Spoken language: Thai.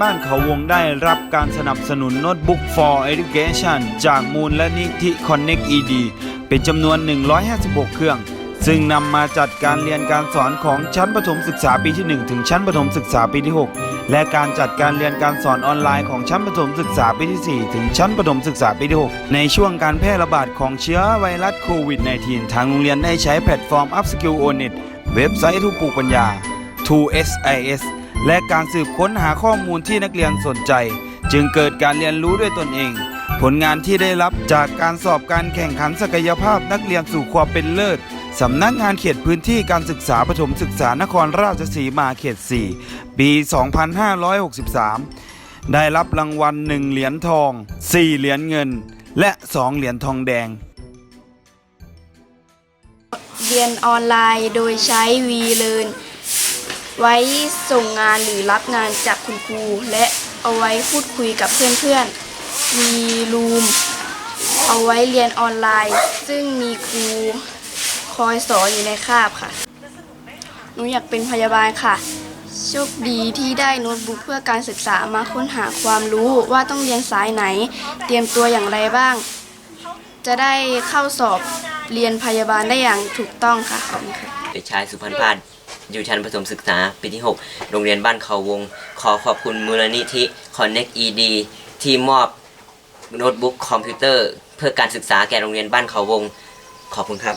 บ้านเขาวงได้รับการสนับสนุนโน้ตบุ๊ก for education จากมูลและนิธิ Connect ED เป็นจำนวน 156 เครื่อง ซึ่งนำมาจัดการเรียนการสอนของชั้นประถมศึกษาปีที่ 1 ถึงชั้นประถมศึกษาปีที่ 6 และการจัดการเรียนการสอนออนไลน์ของชั้นประถมศึกษาปีที่ 4 ถึงชั้นประถมศึกษาปีที่ 6 ในช่วงการแพร่ระบาดของเชื้อไวรัสโควิด -19 ทางโรงเรียนได้ใช้แพลตฟอร์ม Upskill Onet เว็บไซต์ทุกปลูกปัญญา 2SIS และการสืบค้นหาข้อมูลที่นักเรียนสนใจ จึงเกิดการเรียนรู้ด้วยตนเอง ผลงานที่ได้รับจากการสอบการแข่งขันศักยภาพนักเรียนสู่ความเป็นเลิศสำนักงานเขตพื้นที่การศึกษาประถมศึกษานครราชสีมาเขต 4 ปี 2563 ได้รับรางวัล 1 เหรียญทอง 4 เหรียญเงิน และ 2 เหรียญทองแดง เรียนออนไลน์โดยใช้ v l e a r n ไว้ส่งงานหรือรับงานจากคุณครู และเอาไว้พูดคุยกับเพื่อนๆ v Room เอาไว้เรียนออนไลน์ ซึ่งมีครูคอยสอนอยู่ในคาบค่ะ หนูอยากเป็นพยาบาลค่ะ โชคดีที่ได้โน้ตบุ๊กเพื่อการศึกษามาค้นหาความรู้ว่าต้องเรียนสายไหน เตรียมตัวอย่างไรบ้าง จะได้เข้าสอบเรียนพยาบาลได้อย่างถูกต้องค่ะขอบคุณค่ะเด็กชายสุพันธ์พาด อยู่ชั้นประถมศึกษาปีที่ 6 โรงเรียนบ้านเขาวง ขอขอบคุณมูลนิธิ Connect ED ที่มอบโน้ตบุ๊กคอมพิวเตอร์ เพื่อการศึกษาแก่โรงเรียนบ้านเขาวง ขอบคุณครับ